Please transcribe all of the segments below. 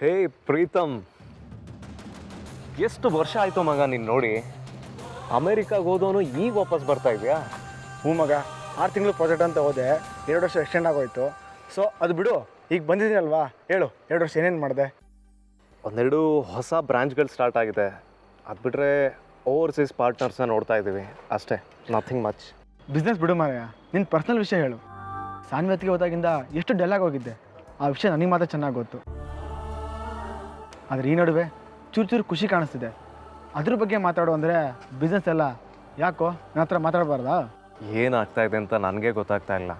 ಹೇ ಪ್ರೀತಮ್ ಎಷ್ಟು ವರ್ಷ ಆಯಿತು ಮಗ ನೀನು ನೋಡಿ? ಅಮೇರಿಕಾಗೆ ಹೋದವನು ಈಗ ವಾಪಸ್ ಬರ್ತಾ ಇದೆಯಾ? ಹ್ಞೂ ಮಗ ಆರು ತಿಂಗಳು ಪ್ರಾಜೆಕ್ಟ್ ಅಂತ ಹೋದೆ ಎರಡು ವರ್ಷ ಎಕ್ಸ್ಟೆಂಡ್ ಆಗೋಯ್ತು. ಸೊ ಅದು ಬಿಡು ಈಗ ಬಂದಿದ್ದೀನಲ್ವಾ ಹೇಳು ಎರಡು ವರ್ಷ ಏನೇನು ಮಾಡಿದೆ? ಒಂದೆರಡು ಹೊಸ ಬ್ರ್ಯಾಂಚ್ಗಳು ಸ್ಟಾರ್ಟ್ ಆಗಿದೆ. ಅದು ಬಿಟ್ಟರೆ ಓವರ್ಸೀಸ್ ಪಾರ್ಟ್ನರ್ಸ್ನ ನೋಡ್ತಾ ಇದ್ದೀವಿ. ಅಷ್ಟೇ ನಥಿಂಗ್ ಮಚ್ ಬಿಸ್ನೆಸ್ ಬಿಡು ಮಾರಾಯ ನಿನ್ನ ಪರ್ಸ್ನಲ್ ವಿಷಯ ಹೇಳು. ಸಾನ್ವಿಯತ್ಗೆ ಹೋದಾಗಿಂದ ಎಷ್ಟು ಡೆಲ್ಲಾಗಿ ಹೋಗಿದ್ದೆ. ಆ ವಿಷಯ ನನಗೆ ಮಾತ್ರ ಚೆನ್ನಾಗಿ ಗೊತ್ತು. ಆದರೆ ಈ ನಡುವೆ ಚೂರು ಚೂರು ಖುಷಿ ಕಾಣಿಸ್ತಿದೆ. ಅದ್ರ ಬಗ್ಗೆ ಮಾತಾಡು ಅಂದರೆ ಬಿಸ್ನೆಸ್ ಎಲ್ಲ ಯಾಕೋ ನನ್ನ ಹತ್ರ ಮಾತಾಡಬಾರ್ದಾ? ಏನಾಗ್ತಾ ಇದೆ ಅಂತ ನನಗೆ ಗೊತ್ತಾಗ್ತಾ ಇಲ್ಲ.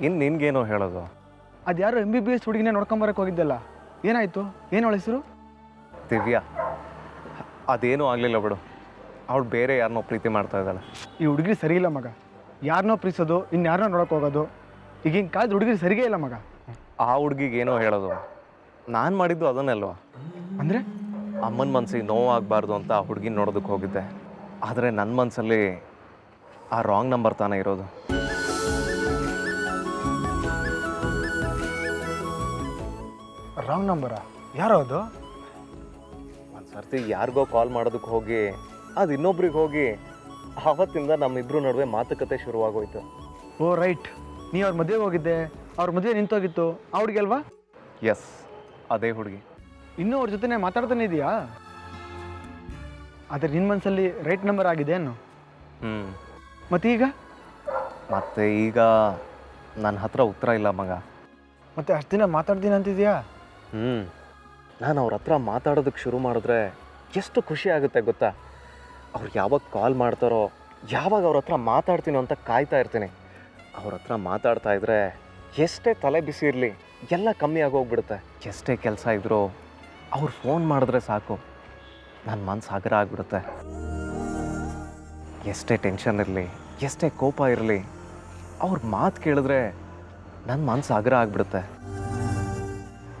ಇನ್ನು ನಿನ್ಗೇನೋ ಹೇಳೋದು? ಅದು ಯಾರೋ ಎಂ ಬಿ ಬಿ ಎಸ್ ಹುಡುಗಿನೇ ನೋಡ್ಕೊಂಬರಕ್ಕೆ ಹೋಗಿದ್ದಲ್ಲ. ಏನಾಯಿತು? ಏನು ಅವಳ ಹೆಸರು? ದಿವ್ಯಾ ಅದೇನೂ ಆಗಲಿಲ್ಲ ಬಿಡು. ಅವಳು ಬೇರೆ ಯಾರನ್ನೋ ಪ್ರೀತಿ ಮಾಡ್ತಾ ಇದ್ದಾಳೆ. ಈ ಹುಡುಗಿ ಸರಿ ಇಲ್ಲ ಮಗ. ಯಾರನ್ನೋ ಪ್ರೀಸೋದು ಇನ್ಯಾರನ್ನೋ ನೋಡೋಕೆ ಹೋಗೋದು. ಈಗಿನ ಕಾಲದ ಹುಡುಗಿ ಸರಿಗೇ ಇಲ್ಲ ಮಗ. ಆ ಹುಡುಗಿಗೆ ಏನೋ ಹೇಳೋದು. ನಾನು ಮಾಡಿದ್ದು ಅದನ್ನಲ್ವಾ ಅಂದರೆ? ಅಮ್ಮನ ಮನಸ್ಸಿಗೆ ನೋವಾಗಬಾರ್ದು ಅಂತ ಆ ಹುಡುಗಿನ ನೋಡೋದಕ್ಕೆ ಹೋಗಿದ್ದೆ. ಆದರೆ ನನ್ನ ಮನಸ್ಸಲ್ಲಿ ಆ ರಾಂಗ್ ನಂಬರ್ ತಾನೇ ಇರೋದು. ರಾಂಗ್ ನಂಬರಾ ಯಾರೋ ಅದು? ಒಂದು ಸರ್ತಿ ಯಾರಿಗೋ ಕಾಲ್ ಮಾಡೋದಕ್ಕೆ ಹೋಗಿ ಅದು ಇನ್ನೊಬ್ರಿಗೆ ಹೋಗಿ ಆವತ್ತಿಂದ ನಮ್ಮಿಬ್ರು ನಡುವೆ ಮಾತುಕತೆ ಶುರುವಾಗೋಯ್ತು. ಓ ರೈಟ್ ನೀ ಅವ್ರ ಮದುವೆಗೆ ಹೋಗಿದ್ದೆ ಅವ್ರ ಮದುವೆ ನಿಂತೋಗಿತ್ತು ಆ ಹುಡುಗಿ ಅಲ್ವಾ? ಎಸ್ ಅದೇ ಹುಡುಗಿ. ಇನ್ನೂ ಅವ್ರ ಜೊತೆನೆ ಮಾತಾಡ್ತಾನೆ ಇದೆಯಾ? ಆದರೆ ನಿನ್ನ ಮನಸ್ಸಲ್ಲಿ ರೈಟ್ ನಂಬರ್ ಆಗಿದೆ ಏನು ಹ್ಞೂ ಮತ್ತೀಗ ಮತ್ತು ಈಗ ನನ್ನ ಹತ್ರ ಉತ್ತರ ಇಲ್ಲ ಮಗ. ಮತ್ತೆ ಅಷ್ಟು ದಿನ ಮಾತಾಡ್ತೀನಿ ಅಂತಿದ್ಯಾ? ಹ್ಞೂ ನಾನು ಅವ್ರ ಹತ್ರ ಮಾತಾಡೋದಕ್ಕೆ ಶುರು ಮಾಡಿದ್ರೆ ಎಷ್ಟು ಖುಷಿ ಆಗುತ್ತೆ ಗೊತ್ತಾ? ಅವ್ರು ಯಾವಾಗ ಕಾಲ್ ಮಾಡ್ತಾರೋ ಯಾವಾಗ ಅವ್ರ ಹತ್ರ ಮಾತಾಡ್ತೀನೋ ಅಂತ ಕಾಯ್ತಾ ಇರ್ತೀನಿ. ಅವ್ರ ಹತ್ರ ಮಾತಾಡ್ತಾ ಇದ್ರೆ ಎಷ್ಟೇ ತಲೆ ಬಿಸಿ ಇರಲಿ ಎಲ್ಲ ಕಮ್ಮಿ ಆಗೋಗ್ಬಿಡುತ್ತೆ. ಎಷ್ಟೇ ಕೆಲಸ ಇದ್ರೂ ಅವ್ರು ಫೋನ್ ಮಾಡಿದ್ರೆ ಸಾಕು. ನನ್ನ ಮನ್ಸು ಹಗರ ಆಗಿಬಿಡುತ್ತೆ. ಎಷ್ಟೇ ಟೆನ್ಷನ್ ಇರಲಿ, ಎಷ್ಟೇ ಕೋಪ ಇರಲಿ, ಅವ್ರ ಮಾತು ಕೇಳಿದ್ರೆ ನನ್ನ ಮನ್ಸು ಹಗರ ಆಗಿಬಿಡುತ್ತೆ.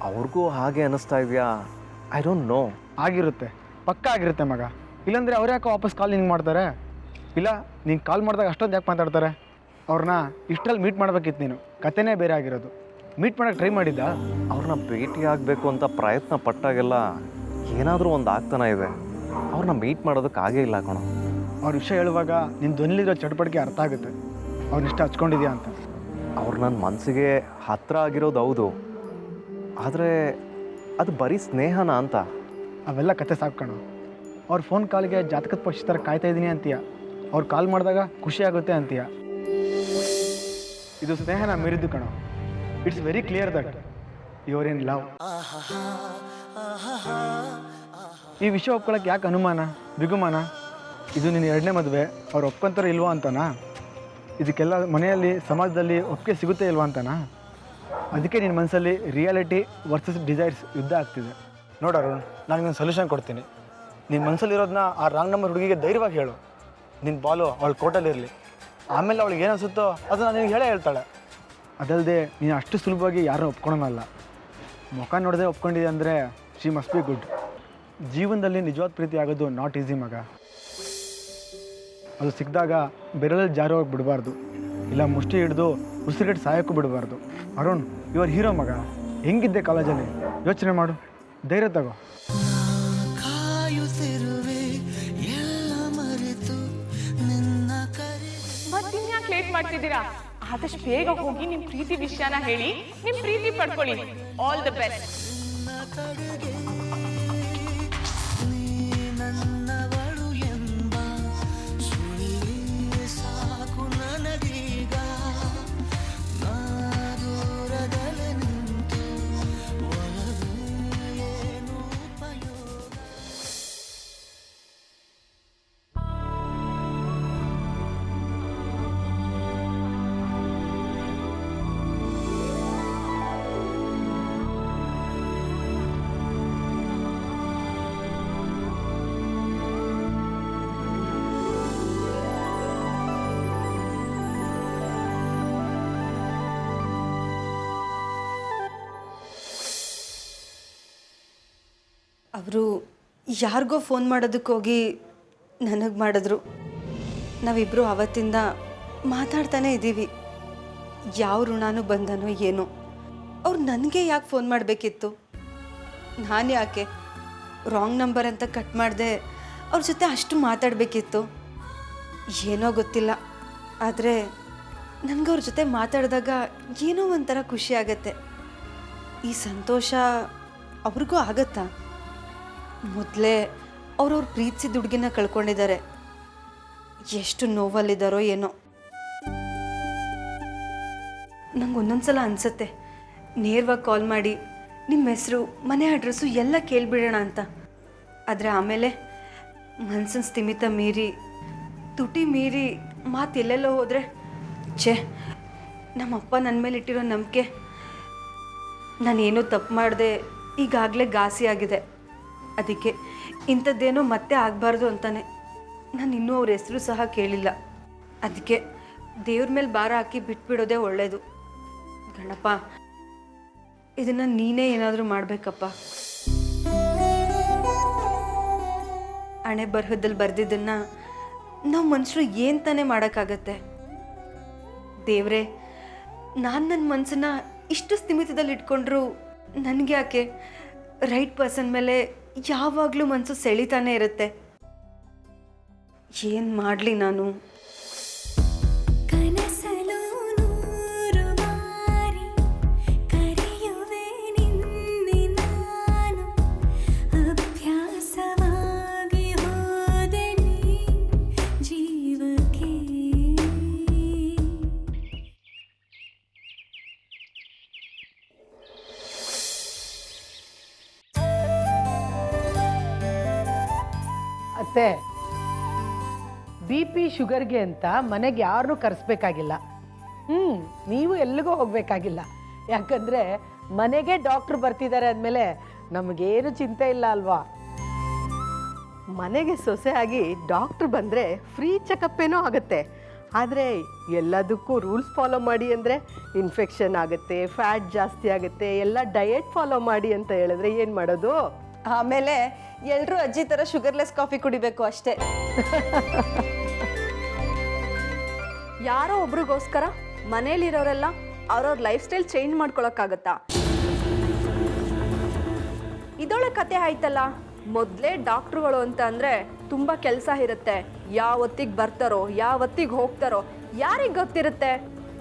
ಅವ್ರಿಗೂ ಹಾಗೆ ಅನ್ನಿಸ್ತಾ ಇದೆಯಾ? ಐ ಡೋಂಟ್ ನೋ ಆಗಿರುತ್ತೆ. ಪಕ್ಕ ಆಗಿರುತ್ತೆ ಮಗ. ಇಲ್ಲಾಂದರೆ ಅವ್ರು ಯಾಕೆ ವಾಪಸ್ ಕಾಲ್ ನಿಂಗೆ ಮಾಡ್ತಾರೆ? ಇಲ್ಲ ನೀನು ಕಾಲ್ ಮಾಡಿದಾಗ ಅಷ್ಟೊಂದು ಯಾಕೆ ಮಾತಾಡ್ತಾರೆ? ಅವ್ರನ್ನ ಇಷ್ಟರಲ್ಲಿ ಮೀಟ್ ಮಾಡ್ಬೇಕಿತ್ತು ನೀನು. ಕತೆನೇ ಬೇರೆ ಆಗಿರೋದು. ಮೀಟ್ ಮಾಡೋಕೆ ಟ್ರೈ ಮಾಡಿದ್ದ? ಅವ್ರನ್ನ ಭೇಟಿ ಆಗಬೇಕು ಅಂತ ಪ್ರಯತ್ನ ಪಟ್ಟಾಗೆಲ್ಲ ಏನಾದರೂ ಒಂದು ಆಗ್ತಾನೆ ಇದೆ. ಅವ್ರನ್ನ ಮೀಟ್ ಮಾಡೋದಕ್ಕೆ ಆಗೇ ಇಲ್ಲ ಕಣೋ. ಅವ್ರ ವಿಷಯ ಹೇಳುವಾಗ ನಿನ್ನ ಧ್ವನಿಲಿರೋ ಚಟಪಟಿಕೆ ಅರ್ಥ ಆಗುತ್ತೆ. ಅವ್ರನ್ನ ಇಷ್ಟ ಹಚ್ಕೊಂಡಿದ್ಯಾ ಅಂತ. ಅವ್ರು ನನ್ನ ಮನಸ್ಸಿಗೆ ಹತ್ತಿರ ಆಗಿರೋದು ಹೌದು. ಆದರೆ ಅದು ಬರೀ ಸ್ನೇಹನ ಅಂತ? ಅವೆಲ್ಲ ಕತೆ ಸಾಕು ಕಣೋ. ಅವ್ರ ಫೋನ್ ಕಾಲ್ಗೆ ಜಾತಕದ ಪಕ್ಷಿ ಥರ ಕಾಯ್ತಾ ಇದ್ದೀನಿ ಅಂತೀಯ? ಅವ್ರು ಕಾಲ್ ಮಾಡಿದಾಗ ಖುಷಿ ಆಗುತ್ತೆ ಅಂತೀಯ? ಇದು ಸ್ನೇಹನ ಮೀರಿದ್ದು ಕಣೋ. It's very clear that you're in love ಈ ವಿಷಯ ಒಪ್ಕೊಳಕ್ಕೆ ಯಾಕೆ ಅನುಮಾನ ಬಿಗುಮಾನ ಇದು ನಿನ್ನ ಎರಡನೇ ಮದುವೆ, ಅವ್ರು ಒಪ್ಕೊಂತಾರೋ ಇಲ್ವೋ ಅಂತನಾ? ಇದಕ್ಕೆಲ್ಲ ಮನೆಯಲ್ಲಿ, ಸಮಾಜದಲ್ಲಿ ಒಪ್ಪಿಗೆ ಸಿಗುತ್ತೆ ಇಲ್ವಾ ಅಂತನಾ? ಅದಕ್ಕೆ ನಿನ್ನ ಮನಸ್ಸಲ್ಲಿ ರಿಯಾಲಿಟಿ ವರ್ಸಸ್ ಡಿಸೈರ್ಸ್ ಯುದ್ಧ ಆಗ್ತಿದೆ. ನೋಡೋರು ನಾನು ನಿನ್ನ ಸೊಲ್ಯೂಷನ್ ಕೊಡ್ತೀನಿ. ನಿನ್ನ ಮನಸ್ಸಲ್ಲಿರೋದನ್ನ ಆ ರಾಂಗ್ ನಂಬರ್ ಹುಡುಗಿಗೆ ಧೈರ್ಯವಾಗಿ ಹೇಳು. ನಿನ್ನ ಬಾಲು ಅವಳ ಕೋಟಲ್ಲಿರಲಿ ಆಮೇಲೆ ಅವಳಿಗೆ ಏನು ಅನಿಸುತ್ತೋ ಅದನ್ನು ನಿನಗೆ ಹೇಳೇ ಹೇಳ್ತಾಳೆ. ಅದಲ್ಲದೆ ನೀನು ಅಷ್ಟು ಸುಲಭವಾಗಿ ಯಾರನ್ನೂ ಒಪ್ಕೊಳ್ಳೋಲ್ಲ ಮುಖ ನೋಡದೆ ಒಪ್ಕೊಂಡಿದೆ ಅಂದರೆ ಶಿ ಮಸ್ಟ್ ಬಿ ಗುಡ್ ಜೀವನದಲ್ಲಿ ನಿಜವಾದ ಪ್ರೀತಿ ಆಗೋದು ನಾಟ್ ಈಸಿ ಮಗ. ಅದು ಸಿಕ್ಕಿದಾಗ ಬೆರಳಲ್ಲಿ ಜಾರೋಗಿ ಬಿಡಬಾರ್ದು. ಇಲ್ಲ ಮುಷ್ಟಿ ಹಿಡಿದು ಉಸಿರುಗಟ್ಟು ಸಾಯೋಕ್ಕೂ ಬಿಡಬಾರ್ದು. ಅರುಣ್ ಇವರ್ ಹೀರೋ ಮಗ. ಹೆಂಗಿದ್ದೆ ಕಾಲೇಜಲ್ಲಿ? ಯೋಚನೆ ಮಾಡು. ಧೈರ್ಯ ತಗೋ. ಕಾಯುತ್ತಿರುವೆ ಎಲ್ಲ ಮರೆತು ನಿನ್ನ ಕರೆ ಮತ್ತಿನ್ಯಾಕ್ ಲೇಟ್ ಮಾಡ್ತಿದ್ದೀರಾ? ಆದಷ್ಟು ಬೇಗ ಹೋಗಿ ನಿಮ್ ಪ್ರೀತಿ ವಿಷಯನ ಹೇಳಿ ನಿಮ್ ಪ್ರೀತಿ ಪಡ್ಕೊಳ್ಳಿ. ಆಲ್ ದ ಬೆಸ್ಟ್ ಅವರು ಯಾರಿಗೋ ಫೋನ್ ಮಾಡೋದಕ್ಕೆ ಹೋಗಿ ನನಗೆ ಮಾಡಿದ್ರು. ನಾವಿಬ್ಬರು ಆವತ್ತಿಂದ ಮಾತಾಡ್ತಾನೆ ಇದ್ದೀವಿ. ಯಾವ ಋಣಾನು ಬಂದನೋ ಏನೋ. ಅವ್ರು ನನಗೆ ಯಾಕೆ ಫೋನ್ ಮಾಡಬೇಕಿತ್ತು? ನಾನು ಯಾಕೆ ರಾಂಗ್ ನಂಬರ್ ಅಂತ ಕಟ್ ಮಾಡಿದೆ ಅವ್ರ ಜೊತೆ ಅಷ್ಟು ಮಾತಾಡಬೇಕಿತ್ತು? ಏನೋ ಗೊತ್ತಿಲ್ಲ. ಆದರೆ ನನಗೆ ಅವ್ರ ಜೊತೆ ಮಾತಾಡಿದಾಗ ಏನೋ ಒಂಥರ ಖುಷಿ ಆಗತ್ತೆ. ಈ ಸಂತೋಷ ಅವ್ರಿಗೂ ಆಗತ್ತಾ? ಮೊದಲೇ ಅವ್ರವ್ರ ಪ್ರೀತಿಸಿದ ಹುಡುಗಿನ ಕಳ್ಕೊಂಡಿದ್ದಾರೆ ಎಷ್ಟು ನೋವಲ್ಲಿದ್ದಾರೋ ಏನೋ. ನಂಗೆ ಒಂದೊಂದ್ಸಲ ಅನಿಸುತ್ತೆ, ನೇರವಾಗಿ ಕಾಲ್ ಮಾಡಿ ನಿಮ್ಮ ಹೆಸರು, ಮನೆ ಅಡ್ರೆಸ್ಸು ಎಲ್ಲ ಕೇಳಿಬಿಡೋಣ ಅಂತ. ಆದರೆ ಆಮೇಲೆ ಮನ್ಸಿನ ಸ್ಥಿಮಿತ ಮೀರಿ, ತುಟಿ ಮೀರಿ ಮಾತು ಎಲ್ಲೆಲ್ಲೋ ಹೋದರೆ, ಛೇ ನಮ್ಮಪ್ಪ ನನ್ನ ಮೇಲೆ ಇಟ್ಟಿರೋ ನಂಬಿಕೆ ನಾನೇನೂ ತಪ್ಪು ಮಾಡಿದೆ ಈಗಾಗಲೇ ಘಾಸಿಯಾಗಿದೆ ಅದಕ್ಕೆ ಇಂಥದ್ದೇನೋ ಮತ್ತೆ ಆಗಬಾರ್ದು ಅಂತಾನೆ. ನಾನು ಇನ್ನೂ ಅವ್ರ ಹೆಸರು ಸಹ ಕೇಳಿಲ್ಲ. ಅದಕ್ಕೆ ದೇವ್ರ ಮೇಲೆ ಭಾರ ಹಾಕಿ ಬಿಟ್ಬಿಡೋದೇ ಒಳ್ಳೆಯದು ಗಣಪ, ಇದನ್ನು ನೀನೇ ಏನಾದರೂ ಮಾಡಬೇಕಪ್ಪ. ಹಣೆ ಬರಹದಲ್ಲಿ ಬರೆದಿದ್ದನ್ನು ನಾವು ಮನುಷ್ಯರು ಏನು ತಾನೇ ಮಾಡೋಕ್ಕಾಗತ್ತೆ? ದೇವ್ರೆ, ನಾನು ನನ್ನ ಮನಸ್ಸನ್ನ ಇಷ್ಟು ಸ್ಥಿಮಿತದಲ್ಲಿ ಇಟ್ಕೊಂಡ್ರು ನನಗೆ ಯಾಕೆ ರೈಟ್ ಪರ್ಸನ್ ಮೇಲೆ ಯಾವಾಗಲೂ ಮನಸ್ಸು ಸೆಳಿತಾನೆ ಇರುತ್ತೆ. ಏನು ಮಾಡಲಿ ನಾನು? ಶುಗರ್ಗೆ ಅಂತ ಮನೆಗೆ ಯಾರನ್ನೂ ಕರೆಸ್ಬೇಕಾಗಿಲ್ಲ. ಹ್ಞೂ ನೀವು ಎಲ್ಲಿಗೂ ಹೋಗಬೇಕಾಗಿಲ್ಲ. ಯಾಕಂದರೆ ಮನೆಗೆ ಡಾಕ್ಟ್ರು ಬರ್ತಿದ್ದಾರೆ ಅಂದಮೇಲೆ ನಮಗೇನು ಚಿಂತೆ ಇಲ್ಲ ಅಲ್ವಾ? ಮನೆಗೆ ಸೊಸೆ ಆಗಿ ಡಾಕ್ಟ್ರ್ ಬಂದರೆ ಫ್ರೀ ಚೆಕಪ್ ಏನೋ ಆಗುತ್ತೆ. ಆದರೆ ಎಲ್ಲದಕ್ಕೂ ರೂಲ್ಸ್ ಫಾಲೋ ಮಾಡಿ ಅಂದರೆ ಇನ್ಫೆಕ್ಷನ್ ಆಗುತ್ತೆ ಫ್ಯಾಟ್ ಜಾಸ್ತಿ ಆಗುತ್ತೆ ಎಲ್ಲ ಡಯೆಟ್ ಫಾಲೋ ಮಾಡಿ ಅಂತ ಹೇಳಿದ್ರೆ ಏನು ಮಾಡೋದು? ಆಮೇಲೆ ಎಲ್ಲರೂ ಅಜ್ಜಿ ಥರ ಶುಗರ್ಲೆಸ್ ಕಾಫಿ ಕುಡಿಬೇಕು ಅಷ್ಟೇ. ಯಾರೋ ಒಬ್ರಿಗೋಸ್ಕರ ಮನೇಲಿರೋರೆಲ್ಲ ಅವ್ರವ್ರ ಲೈಫ್ ಸ್ಟೈಲ್ ಚೇಂಜ್ ಮಾಡ್ಕೊಳಕ್ಕಾಗತ್ತಾ? ಇದೊಳ ಕತೆ ಆಯ್ತಲ್ಲ? ಮೊದಲೇ ಡಾಕ್ಟ್ರುಗಳು ಅಂತ ಅಂದರೆ ತುಂಬ ಕೆಲಸ ಇರುತ್ತೆ. ಯಾವತ್ತಿಗೆ ಬರ್ತಾರೋ, ಯಾವತ್ತಿಗೆ ಹೋಗ್ತಾರೋ, ಯಾರಿಗೆ ಗೊತ್ತಿರುತ್ತೆ?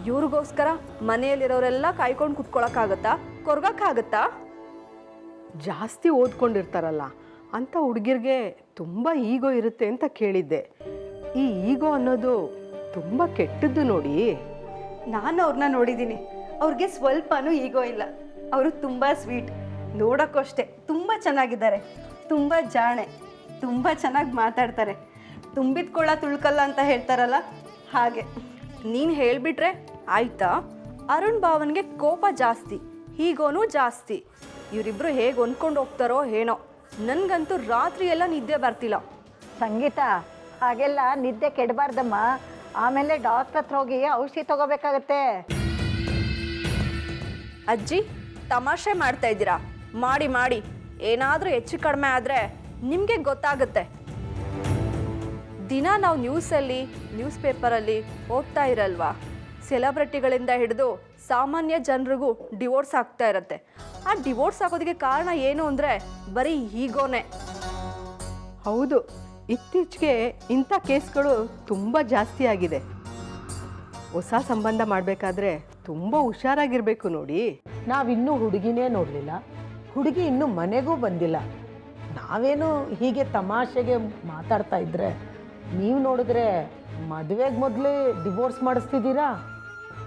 ಇವ್ರಿಗೋಸ್ಕರ ಮನೆಯಲ್ಲಿರೋರೆಲ್ಲ ಕಾಯ್ಕೊಂಡು ಕುತ್ಕೊಳಕ್ಕಾಗತ್ತಾ? ಕೊರ್ಗಕ್ಕಾಗತ್ತಾ? ಜಾಸ್ತಿ ಓದ್ಕೊಂಡಿರ್ತಾರಲ್ಲ ಅಂಥ ಹುಡುಗಿರ್ಗೆ ತುಂಬ ಈಗೋ ಇರುತ್ತೆ ಅಂತ ಕೇಳಿದ್ದೆ. ಈ ಈಗೋ ಅನ್ನೋದು ತುಂಬ ಕೆಟ್ಟದ್ದು ನೋಡಿ. ನಾನು ಅವ್ರನ್ನ ನೋಡಿದ್ದೀನಿ ಅವ್ರಿಗೆ ಸ್ವಲ್ಪನೂ ಈಗೋ ಇಲ್ಲ. ಅವರು ತುಂಬ ಸ್ವೀಟ್. ನೋಡೋಕ್ಕೂ ಅಷ್ಟೇ ತುಂಬ ಚೆನ್ನಾಗಿದ್ದಾರೆ. ತುಂಬ ಜಾಣೆ. ತುಂಬ ಚೆನ್ನಾಗಿ ಮಾತಾಡ್ತಾರೆ. ತುಂಬಿದ್ಕೊಳ್ಳ ತುಳ್ಕಲ್ಲ ಅಂತ ಹೇಳ್ತಾರಲ್ಲ? ಹಾಗೆ. ನೀನು ಹೇಳಿಬಿಟ್ರೆ ಆಯ್ತಾ? ಅರುಣ್ ಭಾವನ್ಗೆ ಕೋಪ ಜಾಸ್ತಿ ಹೀಗೋನು ಜಾಸ್ತಿ. ಇವರಿಬ್ರು ಹೇಗೆ ಹೊಂದ್ಕೊಂಡು ಹೋಗ್ತಾರೋ ಏನೋ. ನನಗಂತೂ ರಾತ್ರಿ ಎಲ್ಲ ನಿದ್ದೆ ಬರ್ತಿಲ್ಲ. ಸಂಗೀತ ಹಾಗೆಲ್ಲ ನಿದ್ದೆ ಕೆಡಬಾರ್ದಮ್ಮ. ಆಮೇಲೆ ಡಾಕ್ಟರ್ ಹತ್ರ ಹೋಗಿ ಔಷಧಿ ತಗೋಬೇಕಾಗತ್ತೆ. ಅಜ್ಜಿ ತಮಾಷೆ ಮಾಡ್ತಾ ಇದ್ದೀರಾ? ಮಾಡಿ ಮಾಡಿ. ಏನಾದರೂ ಹೆಚ್ಚು ಕಡಿಮೆ ಆದರೆ ನಿಮಗೆ ಗೊತ್ತಾಗುತ್ತೆ. ದಿನ ನಾವು ನ್ಯೂಸಲ್ಲಿ ನ್ಯೂಸ್ ಪೇಪರಲ್ಲಿ ಓದ್ತಾ ಇರಲ್ವಾ? ಸೆಲೆಬ್ರಿಟಿಗಳಿಂದ ಹಿಡಿದು ಸಾಮಾನ್ಯ ಜನರಿಗೂ ಡಿವೋರ್ಸ್ ಆಗ್ತಾ ಇರತ್ತೆ. ಆ ಡಿವೋರ್ಸ್ ಆಗೋದಕ್ಕೆ ಕಾರಣ ಏನು ಅಂದರೆ ಬರೀ ಈಗೋನೇ. ಹೌದು. ಇತ್ತೀಚೆಗೆ ಇಂಥ ಕೇಸ್ಗಳು ತುಂಬ ಜಾಸ್ತಿ ಆಗಿದೆ. ಹೊಸ ಸಂಬಂಧ ಮಾಡಬೇಕಾದ್ರೆ ತುಂಬ ಹುಷಾರಾಗಿರಬೇಕು ನೋಡಿ. ನಾವಿನ್ನೂ ಹುಡುಗಿನೇ ನೋಡಲಿಲ್ಲ. ಹುಡುಗಿ ಇನ್ನೂ ಮನೆಗೂ ಬಂದಿಲ್ಲ. ನಾವೇನು ಹೀಗೆ ತಮಾಷೆಗೆ ಮಾತಾಡ್ತಾ ಇದ್ರೆ? ನೀವು ನೋಡಿದ್ರೆ ಮದುವೆಗೆ ಮೊದಲೇ ಡಿವೋರ್ಸ್ ಮಾಡಿಸ್ತಿದ್ದೀರಾ?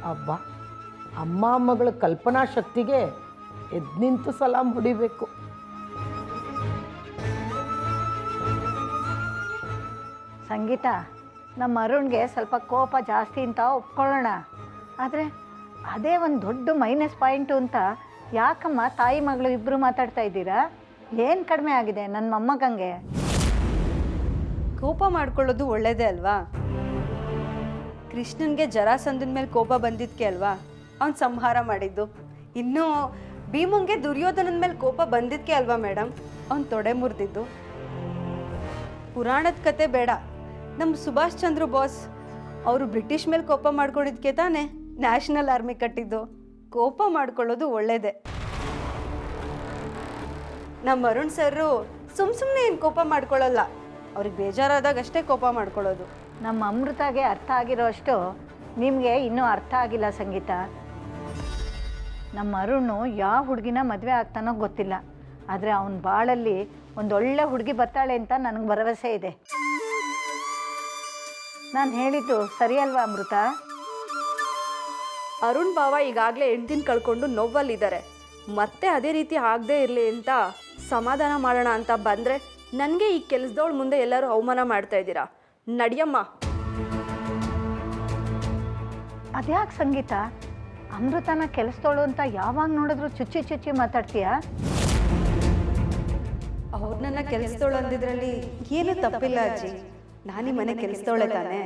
ಅಬ್ಬಾ! ಅಮ್ಮ ಮಗಳ ಕಲ್ಪನಾ ಶಕ್ತಿಗೆ ಎದ್ದು ನಿಂತು ಸಲಾಮ್ ಹೊಡಿಬೇಕು. ಸಂಗೀತ, ನಮ್ಮ ಅರುಣ್ಗೆ ಸ್ವಲ್ಪ ಕೋಪ ಜಾಸ್ತಿ ಅಂತ ಒಪ್ಕೊಳ್ಳೋಣ. ಆದರೆ ಅದೇ ಒಂದು ದೊಡ್ಡ ಮೈನಸ್ ಪಾಯಿಂಟು ಅಂತ ಯಾಕಮ್ಮ ತಾಯಿ ಮಗಳು ಇಬ್ಬರು ಮಾತಾಡ್ತಾ ಇದ್ದೀರಾ? ಏನು ಕಡಿಮೆ ಆಗಿದೆ ನನ್ನ ಮೊಮ್ಮಗಂಗೆ? ಕೋಪ ಮಾಡ್ಕೊಳ್ಳೋದು ಒಳ್ಳೇದೇ ಅಲ್ವಾ? ಕೃಷ್ಣನ್ಗೆ ಜರಾಸಂಧನ ಮೇಲೆ ಕೋಪ ಬಂದಿದ್ಕೆ ಅಲ್ವಾ? ಅವ್ನು ಸಂಹಾರ ಮಾಡಿದ್ದು. ಇನ್ನು ಭೀಮಂಗೆ ದುರ್ಯೋಧನನ ಮೇಲೆ ಕೋಪ ಬಂದಿದ್ಕೆ ಅಲ್ವಾ ಮೇಡಮ್ ಅವ್ನು ತೊಡೆ ಮುರಿದಿದ್ದು. ಪುರಾಣದ ಕತೆ ಬೇಡ. ನಮ್ಮ ಸುಭಾಷ್ ಚಂದ್ರ ಬೋಸ್, ಅವರು ಬ್ರಿಟಿಷ್ ಮೇಲೆ ಕೋಪ ಮಾಡ್ಕೊಂಡಿದ್ಕೆ ತಾನೇ ನ್ಯಾಷನಲ್ ಆರ್ಮಿ ಕಟ್ಟಿದ್ದು. ಕೋಪ ಮಾಡ್ಕೊಳ್ಳೋದು ಒಳ್ಳೇದೇ. ನಮ್ಮ ಅರುಣ್ ಸರ್ ಸುಮ್ ಸುಮ್ಮನೆ ಏನು ಕೋಪ ಮಾಡ್ಕೊಳ್ಳಲ್ಲ. ಅವ್ರಿಗೆ ಬೇಜಾರಾದಾಗ ಅಷ್ಟೇ ಕೋಪ ಮಾಡ್ಕೊಳ್ಳೋದು. ನಮ್ಮ ಅಮೃತಾಗೆ ಅರ್ಥ ಆಗಿರೋಷ್ಟು ನಿಮಗೆ ಇನ್ನೂ ಅರ್ಥ ಆಗಿಲ್ಲ ಸಂಗೀತ. ನಮ್ಮ ಅರುಣ್ ಯಾವ ಹುಡುಗಿನ ಮದುವೆ ಆಗ್ತಾನೋ ಗೊತ್ತಿಲ್ಲ. ಆದರೆ ಅವನ ಬಾಳಲ್ಲಿ ಒಂದೊಳ್ಳೆ ಹುಡುಗಿ ಬರ್ತಾಳೆ ಅಂತ ನನಗೆ ಭರವಸೆ ಇದೆ. ನಾನು ಹೇಳಿದ್ದು ಸರಿಯಲ್ವಾ ಅಮೃತ? ಅರುಣ್ ಬಾವ ಈಗಾಗಲೇ ಹೆಂಡ್ತಿನ ಕಳ್ಕೊಂಡು ನೋವಲ್ಲಿದ್ದಾರೆ ಮತ್ತೆ ಅದೇ ರೀತಿ ಆಗದೆ ಇರಲಿ ಅಂತ ಸಮಾಧಾನ ಮಾಡೋಣ ಅಂತ ಬಂದರೆ ನನಗೆ ಈ ಕೆಲಸದವಳ ಮುಂದೆ ಎಲ್ಲರೂ ಅವಮಾನ ಮಾಡ್ತಾ ಇದ್ದೀರಾ? ನಡಿಯಮ್ಮ. ಅದ್ಯಾಕೆ ಸಂಗೀತ? ಅಮೃತನ ಕೆಲಸದೋಳು ಅಂತ ಯಾವಾಗ ನೋಡಿದ್ರು ಚುಚ್ಚಿ ಚುಚ್ಚಿ ಮಾತಾಡ್ತೀಯಾ? ಅವ್ರನ್ನ ಕೆಲಸದವಳು ಅಂದಿದ್ರಲ್ಲಿ ಏನು ತಪ್ಪಿಲ್ಲ ಅಜ್ಜಿ. ನಾನೀ ಮನೆ ಕೆಲಸದವಳೆ ತಾನೆ.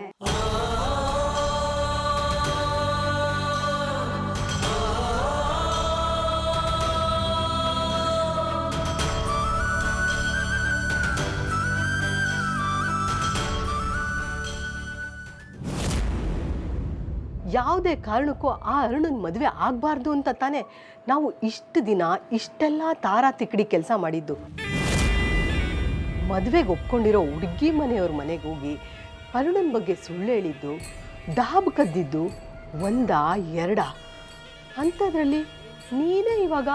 ಯಾವುದೇ ಕಾರಣಕ್ಕೂ ಆ ಅರುಣನ ಮದುವೆ ಆಗಬಾರ್ದು ಅಂತ ತಾನೇ ನಾವು ಇಷ್ಟು ದಿನ ಇಷ್ಟೆಲ್ಲ ತಾರಾ ತಿಕ್ಕಡಿ ಕೆಲಸ ಮಾಡಿದ್ದು. ಮದುವೆಗೆ ಒಪ್ಕೊಂಡಿರೋ ಹುಡುಗಿ ಮನೆಯವ್ರ ಮನೆಗೆ ಹೋಗಿ ಅರುಣನ ಬಗ್ಗೆ ಸುಳ್ಳು ಹೇಳಿದ್ದು ಡಾಬ್ ಕದ್ದಿದ್ದು ಒಂದ ಎರಡ. ಅಂಥದ್ರಲ್ಲಿ ನೀನೇ ಇವಾಗ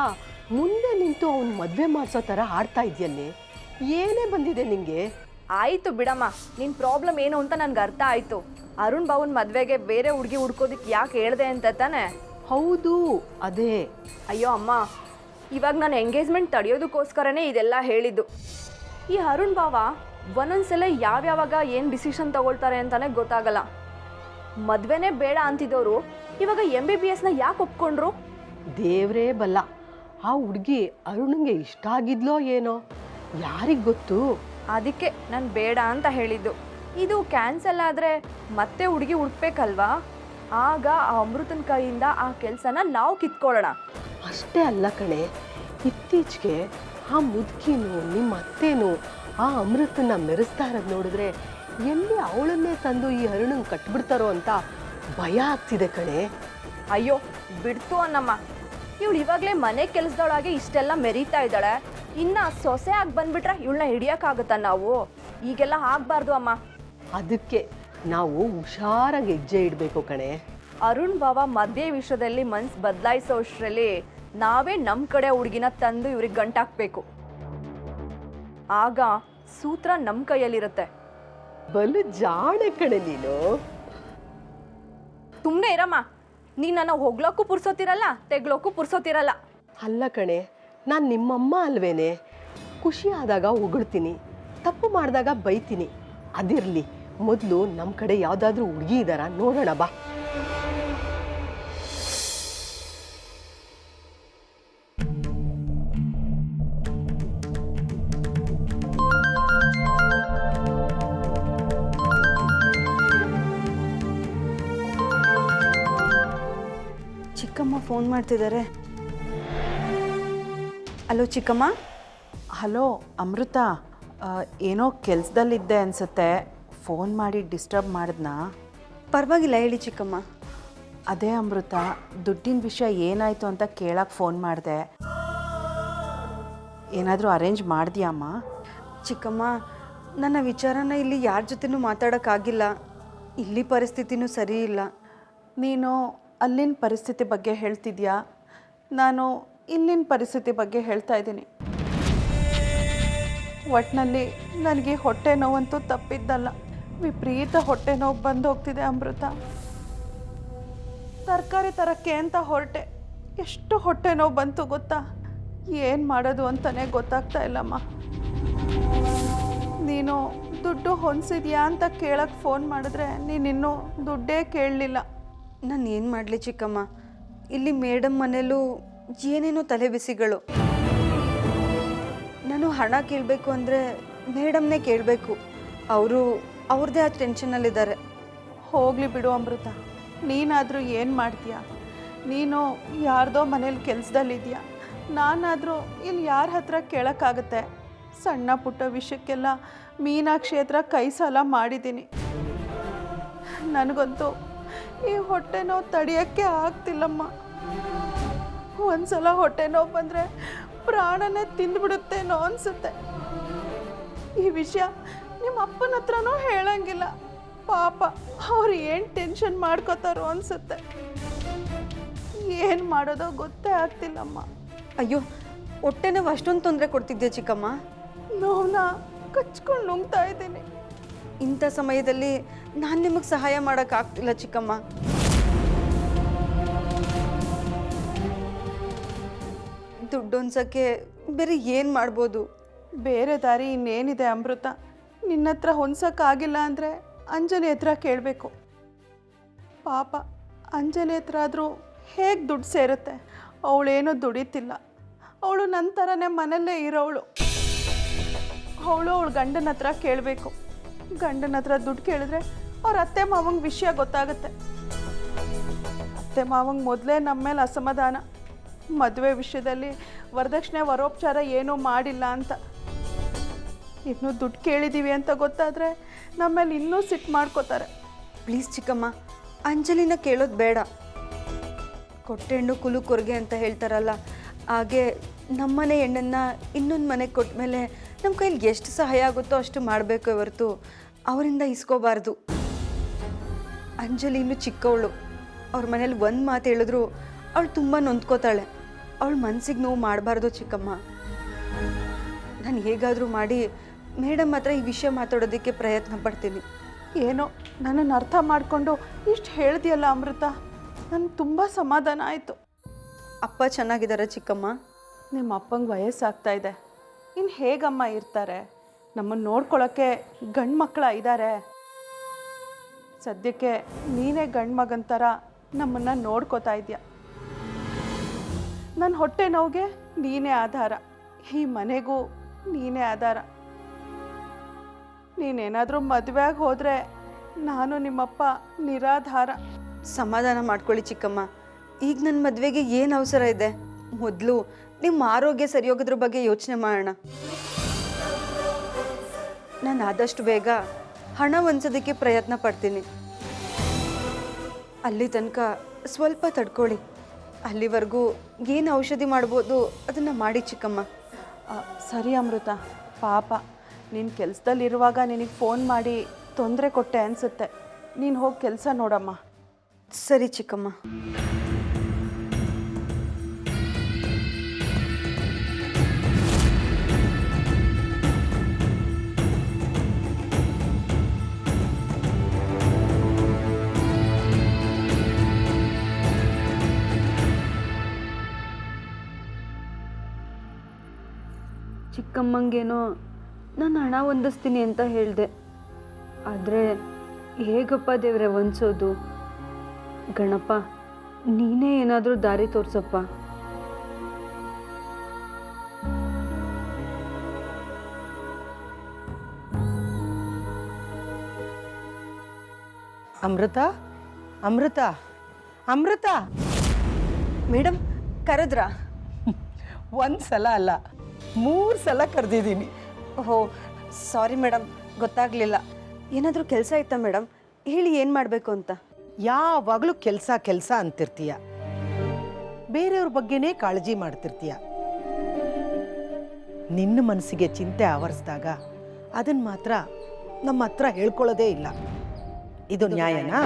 ಮುಂದೆ ನಿಂತು ಅವನು ಮದುವೆ ಮಾಡಿಸೋ ಥರ ಆಡ್ತಾ ಇದೆಯಲ್ಲಿ? ಏನೇ ಬಂದಿದೆ ನಿಂಗೆ? ಆಯಿತು ಬಿಡಮ್ಮ ನಿನ್ನ ಪ್ರಾಬ್ಲಮ್ ಏನು ಅಂತ ನನಗೆ ಅರ್ಥ ಆಯಿತು. ಅರುಣ್ ಬಾವನ್ ಮದುವೆಗೆ ಬೇರೆ ಹುಡುಗಿ ಹುಡ್ಕೋದಕ್ಕೆ ಯಾಕೆ ಹೇಳ್ದೆ ಅಂತ ತಾನೆ? ಹೌದು ಅದೇ. ಅಯ್ಯೋ ಅಮ್ಮ ಇವಾಗ ನಾನು ಎಂಗೇಜ್ಮೆಂಟ್ ತಡೆಯೋದಕ್ಕೋಸ್ಕರನೇ ಇದೆಲ್ಲ ಹೇಳಿದ್ದು. ಈ ಅರುಣ್ ಬಾವ ಒಂದೊಂದ್ಸಲ ಯಾವ್ಯಾವಾಗ ಏನು ಡಿಸಿಷನ್ ತಗೊಳ್ತಾರೆ ಅಂತಾನೆ ಗೊತ್ತಾಗಲ್ಲ. ಮದುವೆನೇ ಬೇಡ ಅಂತಿದ್ದವರು ಇವಾಗ ಎಂ ಬಿ ಬಿ ಎಸ್ನ ಯಾಕೆ ಒಪ್ಕೊಂಡ್ರು? ದೇವ್ರೇ ಬಲ್ಲ ಆ ಹುಡುಗಿ ಅರುಣ್ಗೆ ಇಷ್ಟ ಆಗಿದ್ಲೋ ಏನೋ? ಯಾರಿಗೆ ಗೊತ್ತು? ಅದಕ್ಕೆ ನಾನು ಬೇಡ ಅಂತ ಹೇಳಿದ್ದು. ಇದು ಕ್ಯಾನ್ಸಲ್ ಆದರೆ ಮತ್ತೆ ಹುಡುಗಿ ಹುಡ್ಬೇಕಲ್ವಾ ಆಗ ಆ ಅಮೃತನ ಕೈಯಿಂದ ಆ ಕೆಲಸನ ನಾವು ಕಿತ್ಕೊಳ್ಳೋಣ. ಅಷ್ಟೇ ಅಲ್ಲ ಕಣೆ ಇತ್ತೀಚೆಗೆ ಆ ಮುದುಕಿನು ನಿಮ್ಮ ಅತ್ತೇನು ಆ ಅಮೃತನ ಮೆರೆಸ್ತಾ ಇರೋದು ನೋಡಿದ್ರೆ ಎಲ್ಲಿ ಅವಳನ್ನೇ ತಂದು ಈ ಅರುಣಂಗೆ ಕಟ್ಬಿಡ್ತಾರೋ ಅಂತ ಭಯ ಆಗ್ತಿದೆ ಕಣೆ. ಅಯ್ಯೋ ಬಿಡ್ತು ಅನ್ನಮ್ಮ ಇವಳು ಇವಾಗಲೇ ಮನೆ ಕೆಲಸದೊಳಗೆ ಇಷ್ಟೆಲ್ಲ ಮೆರೀತಾ ಇದ್ದಾಳೆ. ಇನ್ನ ಸೊಸೆ ಆಗಿ ಬಂದ್ಬಿಟ್ರೆ ಇವಳನ್ನ ಹಿಡಿಯೋಕ್ಕಾಗುತ್ತಾ ನಾವು? ಈಗೆಲ್ಲ ಆಗಬಾರ್ದು ಅಮ್ಮ. ಅದಕ್ಕೆ ನಾವು ಹುಷಾರಾಗಿ ಹೆಜ್ಜೆ ಇಡಬೇಕು ಕಣೆ. ಅರುಣ್ ಬಾಬಾ ಮದ್ಯ ವಿಷಯದಲ್ಲಿ ಮನ್ಸು ಬದಲಾಯಿಸೋಷ್ಟ್ರಲ್ಲಿ ನಾವೇ ನಮ್ಮ ಕಡೆ ಹುಡುಗಿನ ತಂದು ಇವ್ರಿಗೆ ಗಂಟಾಕ್ಬೇಕು. ಆಗ ಸೂತ್ರ ನಮ್ಮ ಕೈಯಲ್ಲಿರುತ್ತೆ. ಬಲು ಜಾಣ ಕಣೆ ನೀನು. ಸುಮ್ಮನೆ ಇರಮ್ಮ. ನೀನು ನನ್ನ ಹೊಗ್ಲೋಕ್ಕೂ ಪುರ್ಸೋತಿರಲ್ಲ ತೆಗ್ಲೋಕ್ಕೂ ಪುರ್ಸೋತಿರಲ್ಲ. ಅಲ್ಲ ಕಣೆ ನಾನು ನಿಮ್ಮಮ್ಮ ಅಲ್ವೇನೆ? ಖುಷಿ ಆದಾಗ ಹೊಗಳ್ತೀನಿ ತಪ್ಪು ಮಾಡಿದಾಗ ಬೈತೀನಿ. ಅದಿರಲಿ ಮೊದಲು ನಮ್ಮ ಕಡೆ ಯಾವುದಾದ್ರೂ ಹುಡುಗಿ ಇದ್ದಾರಾ ನೋಡೋಣ ಬಾ. ಫೋನ್ ಮಾಡ್ತಿದ್ದಾರೆ. ಹಲೋ ಚಿಕ್ಕಮ್ಮ? ಹಲೋ ಅಮೃತ ಆ, ಏನೋ ಕೆಲಸದಲ್ಲಿದ್ದೆ ಅನಿಸುತ್ತೆ. ಫೋನ್ ಮಾಡಿ ಡಿಸ್ಟರ್ಬ್ ಮಾಡಿದ್ನಾ? ಪರವಾಗಿಲ್ಲ ಹೇಳಿ ಚಿಕ್ಕಮ್ಮ. ಅದೇ ಅಮೃತ ದುಡ್ಡಿನ ವಿಷಯ ಏನಾಯಿತು ಅಂತ ಕೇಳಕ್ಕೆ ಫೋನ್ ಮಾಡಿದೆ. ಏನಾದರೂ ಅರೇಂಜ್ ಮಾಡಿದ್ಯಾಮ್ಮ? ಚಿಕ್ಕಮ್ಮ ನನ್ನ ವಿಚಾರನ ಇಲ್ಲಿ ಯಾರ ಜೊತೆನೂ ಮಾತಾಡೋಕ್ಕಾಗಿಲ್ಲ. ಇಲ್ಲಿ ಪರಿಸ್ಥಿತಿನೂ ಸರಿ ಇಲ್ಲ. ನೀನು ಅಲ್ಲಿನ ಪರಿಸ್ಥಿತಿ ಬಗ್ಗೆ ಹೇಳ್ತಿದ್ಯಾ? ನಾನು ಇಲ್ಲಿನ ಪರಿಸ್ಥಿತಿ ಬಗ್ಗೆ ಹೇಳ್ತಾ ಇದ್ದೀನಿ. ಒಟ್ಟಿನಲ್ಲಿ ನನಗೆ ಹೊಟ್ಟೆ ನೋವಂತೂ ತಪ್ಪಿದ್ದಲ್ಲ. ವಿಪರೀತ ಹೊಟ್ಟೆ ನೋವು ಬಂದು ಹೋಗ್ತಿದೆ ಅಮೃತ. ತರಕಾರಿ ತರಕ್ಕೆ ಅಂತ ಹೊರಟೆ. ಎಷ್ಟು ಹೊಟ್ಟೆ ನೋವು ಬಂತು ಗೊತ್ತಾ? ಏನು ಮಾಡೋದು ಅಂತಲೇ ಗೊತ್ತಾಗ್ತಾ ಇಲ್ಲಮ್ಮ. ನೀನು ದುಡ್ಡು ಹೊಂದಿಸಿದ್ಯಾ ಅಂತ ಕೇಳಕ್ಕೆ ಫೋನ್ ಮಾಡಿದ್ರೆ ನೀನಿನ್ನೂ ದುಡ್ಡೇ ಕೇಳಲಿಲ್ಲ. ನಾನು ಏನು ಮಾಡಲಿ ಚಿಕ್ಕಮ್ಮ? ಇಲ್ಲಿ ಮೇಡಮ್ ಮನೇಲೂ ಏನೇನೋ ತಲೆ ಬಿಸಿಗಳು. ನಾನು ಹಣ ಕೇಳಬೇಕು ಅಂದರೆ ಮೇಡಮ್ನೇ ಕೇಳಬೇಕು. ಅವರು ಅವ್ರದ್ದೇ ಆ ಟೆನ್ಷನಲ್ಲಿದ್ದಾರೆ ಹೋಗಲಿ ಬಿಡು ಅಮೃತ. ನೀನಾದರೂ ಏನು ಮಾಡ್ತೀಯ? ನೀನು ಯಾರ್ದೋ ಮನೇಲಿ ಕೆಲಸದಲ್ಲಿದ್ಯಾ? ನಾನಾದರೂ ಇಲ್ಲಿ ಯಾರ ಹತ್ರ ಕೇಳೋಕ್ಕಾಗತ್ತೆ? ಸಣ್ಣ ಪುಟ್ಟ ವಿಷಯಕ್ಕೆಲ್ಲ ಮೀನಾಕ್ಷಿ ಹತ್ರ ಕೈ ಸಾಲ ಮಾಡಿದ್ದೀನಿ. ನನಗಂತೂ ಈ ಹೊಟ್ಟೆ ನೋವು ತಡೆಯೋಕ್ಕೆ ಆಗ್ತಿಲ್ಲಮ್ಮ. ಒಂದ್ಸಲ ಹೊಟ್ಟೆ ನೋವು ಬಂದರೆ ಪ್ರಾಣನೇ ತಿಂದ್ಬಿಡುತ್ತೇನೋ ಅನ್ಸುತ್ತೆ. ಈ ವಿಷಯ ನಿಮ್ಮ ಅಪ್ಪನ ಹತ್ರನೂ ಹೇಳಂಗಿಲ್ಲ. ಪಾಪ ಅವ್ರು ಏನು ಟೆನ್ಷನ್ ಮಾಡ್ಕೋತಾರೋ ಅನ್ಸುತ್ತೆ. ಏನು ಮಾಡೋದೋ ಗೊತ್ತೇ ಆಗ್ತಿಲ್ಲಮ್ಮ. ಅಯ್ಯೋ ಹೊಟ್ಟೆ ನೋವು ಅಷ್ಟೊಂದು ತೊಂದರೆ ಕೊಡ್ತಿದ್ದೆ ಚಿಕ್ಕಮ್ಮ? ನೋವನ್ನ ಕಚ್ಕೊಂಡು ನುಂಗ್ತಾ ಇದ್ದೀನಿ. ಇಂಥ ಸಮಯದಲ್ಲಿ ನಾನು ನಿಮಗೆ ಸಹಾಯ ಮಾಡೋಕ್ಕಾಗ್ತಿಲ್ಲ ಚಿಕ್ಕಮ್ಮ. ದುಡ್ಡು ಹೊಂದ್ಸಕ್ಕೆ ಬೇರೆ ಏನು ಮಾಡ್ಬೋದು? ಬೇರೆ ದಾರಿ ಇನ್ನೇನಿದೆ ಅಮೃತ. ನಿನ್ನ ಹತ್ರ ಹೊಂದ್ಸೋಕ್ಕಾಗಿಲ್ಲ ಅಂದರೆ ಅಂಜಲಿ ಹತ್ರ ಕೇಳಬೇಕು. ಪಾಪ, ಅಂಜಲಿ ಹತ್ರ ಆದರೂ ಹೇಗೆ ದುಡ್ಡು ಸೇರುತ್ತೆ? ಅವಳೇನೂ ದುಡಿತಿಲ್ಲ. ಅವಳು ನನ್ನ ಥರನೇ ಮನೆಯಲ್ಲೇ ಇರೋವಳು. ಅವಳು ಅವಳು ಗಂಡನ ಹತ್ರ ಕೇಳಬೇಕು. ಗಂಡನ ಹತ್ರ ದುಡ್ಡು ಕೇಳಿದ್ರೆ ಅವ್ರ ಅತ್ತೆ ಮಾವಂಗೆ ವಿಷಯ ಗೊತ್ತಾಗುತ್ತೆ. ಅತ್ತೆ ಮಾವಂಗೆ ಮೊದಲೇ ನಮ್ಮ ಮೇಲೆ ಅಸಮಾಧಾನ. ಮದುವೆ ವಿಷಯದಲ್ಲಿ ವರದಕ್ಷಿಣೆ, ವರೋಪಚಾರ ಏನೂ ಮಾಡಿಲ್ಲ ಅಂತ. ಇನ್ನೂ ದುಡ್ಡು ಕೇಳಿದ್ದೀವಿ ಅಂತ ಗೊತ್ತಾದರೆ ನಮ್ಮ ಮೇಲೆ ಇನ್ನೂ ಸಿಟ್ಟು ಮಾಡ್ಕೋತಾರೆ. ಪ್ಲೀಸ್ ಚಿಕ್ಕಮ್ಮ, ಅಂಜಲಿನ ಕೇಳೋದು ಬೇಡ. ಕೊಟ್ಟೆಣ್ಣು ಕುಲು ಕೊರ್ಗೆ ಅಂತ ಹೇಳ್ತಾರಲ್ಲ, ಹಾಗೆ ನಮ್ಮನೆ ಹೆಣ್ಣನ್ನು ಇನ್ನೊಂದು ಮನೆಗೆ ಕೊಟ್ಟ ಮೇಲೆ ನಮ್ಮ ಕೈಲಿ ಎಷ್ಟು ಸಹಾಯ ಆಗುತ್ತೋ ಅಷ್ಟು ಮಾಡಬೇಕು ಹೊರತು ಅವರಿಂದ ಇಸ್ಕೋಬಾರ್ದು. ಅಂಜಲಿ ಇನ್ನೂ ಚಿಕ್ಕವಳು. ಅವ್ರ ಮನೇಲಿ ಒಂದು ಮಾತು ಹೇಳಿದ್ರು ಅವಳು ತುಂಬ ನೊಂದ್ಕೋತಾಳೆ. ಅವಳು ಮನಸ್ಸಿಗೆ ನೋವು ಮಾಡಬಾರ್ದು ಚಿಕ್ಕಮ್ಮ. ನಾನು ಹೇಗಾದರೂ ಮಾಡಿ ಮೇಡಮ್ ಹತ್ರ ಈ ವಿಷಯ ಮಾತಾಡೋದಕ್ಕೆ ಪ್ರಯತ್ನ ಪಡ್ತೀನಿ. ಏನೋ ನನ್ನನ್ನು ಅರ್ಥ ಮಾಡಿಕೊಂಡು ಇಷ್ಟು ಹೇಳ್ದಿಯಲ್ಲ ಅಮೃತ? ನನಗೆ ತುಂಬ ಸಮಾಧಾನ ಆಯಿತು. ಅಪ್ಪ ಚೆನ್ನಾಗಿದ್ದಾರೆ ಚಿಕ್ಕಮ್ಮ? ನಿಮ್ಮ ಅಪ್ಪಂಗೆ ವಯಸ್ಸಾಗ್ತಾ ಇದೆ. ಇನ್ನು ಹೇಗಮ್ಮ ಇರ್ತಾರೆ? ನಮ್ಮನ್ನು ನೋಡ್ಕೊಳ್ಳೋಕ್ಕೆ ಗಂಡು ಮಕ್ಕಳ ಇದ್ದಾರೆ ಸದ್ಯಕ್ಕೆ ನೀನೇ ಗಂಡು ಮಗನ ಥರ ನಮ್ಮನ್ನು ನೋಡ್ಕೋತಾ ಇದೆಯಾ? ನನ್ನ ಹೊಟ್ಟೆ ನೋವಿಗೆ ನೀನೇ ಆಧಾರ. ಈ ಮನೆಗೂ ನೀನೇ ಆಧಾರ. ನೀನೇನಾದರೂ ಮದುವೆಯಾಗಿ ಹೋದರೆ ನಾನು ನಿಮ್ಮಪ್ಪ ನಿರಾಧಾರ. ಸಮಾಧಾನ ಮಾಡ್ಕೊಳ್ಳಿ ಚಿಕ್ಕಮ್ಮ. ಈಗ ನನ್ನ ಮದುವೆಗೆ ಏನು ಅವಸರ ಇದೆ? ಮೊದಲು ನಿಮ್ಮ ಆರೋಗ್ಯ ಸರಿ ಹೋಗೋದ್ರ ಬಗ್ಗೆ ಯೋಚನೆ ಮಾಡೋಣ. ನಾನು ಆದಷ್ಟು ಬೇಗ ಹಣ ಹೊಂದೋದಕ್ಕೆ ಪ್ರಯತ್ನ ಪಡ್ತೀನಿ. ಅಲ್ಲಿ ತನಕ ಸ್ವಲ್ಪ ತಡ್ಕೊಳ್ಳಿ. ಅಲ್ಲಿವರೆಗೂ ಏನು ಔಷಧಿ ಮಾಡ್ಬೋದು ಅದನ್ನು ಮಾಡಿ ಚಿಕ್ಕಮ್ಮ. ಸರಿ ಅಮೃತ, ಪಾಪ. ನೀನು ಕೆಲಸದಲ್ಲಿರುವಾಗ ನಿನಗೆ ಫೋನ್ ಮಾಡಿ ತೊಂದರೆ ಕೊಟ್ಟೆ ಅನಿಸುತ್ತೆ. ನೀನು ಹೋಗಿ ಕೆಲಸ ನೋಡಮ್ಮ. ಸರಿ ಚಿಕ್ಕಮ್ಮ. ಚಿಕ್ಕಮ್ಮಂಗೇನೋ ನಾನು ಹಣ ಹೊಂದಿಸ್ತೀನಿ ಅಂತ ಹೇಳಿದೆ. ಆದರೆ ಹೇಗಪ್ಪ ದೇವ್ರೆ ಹೊಂದಿಸೋದು? ಗಣಪ ನೀನೇ ಏನಾದರೂ ದಾರಿ ತೋರಿಸಪ್ಪ. ಅಮೃತ ಅಮೃತ ಅಮೃತ. ಮೇಡಮ್ ಕರೆದ್ರಾ? ಒಂದು ಸಲ ಅಲ್ಲ. ಮೂರು ಸಲ ಕರೆದಿದ್ದೀನಿ. ಓಹೋ ಸಾರಿ ಮೇಡಮ್ ಗೊತ್ತಾಗಲಿಲ್ಲ. ಏನಾದರೂ ಕೆಲಸ ಇತ್ತಾ ಮೇಡಮ್ ಹೇಳಿ ಏನು ಮಾಡಬೇಕು ಅಂತ? ಯಾವಾಗಲೂ ಕೆಲಸ ಕೆಲಸ ಅಂತಿರ್ತೀಯ. ಬೇರೆಯವ್ರ ಬಗ್ಗೆನೇ ಕಾಳಜಿ ಮಾಡ್ತಿರ್ತೀಯ. ನಿನ್ನ ಮನಸ್ಸಿಗೆ ಚಿಂತೆ ಆವರಿಸಿದಾಗ ಅದನ್ನು ಮಾತ್ರ ನಮ್ಮ ಹತ್ರ ಹೇಳ್ಕೊಳ್ಳೋದೇ ಇಲ್ಲ. ಇದು ನ್ಯಾಯನಾ?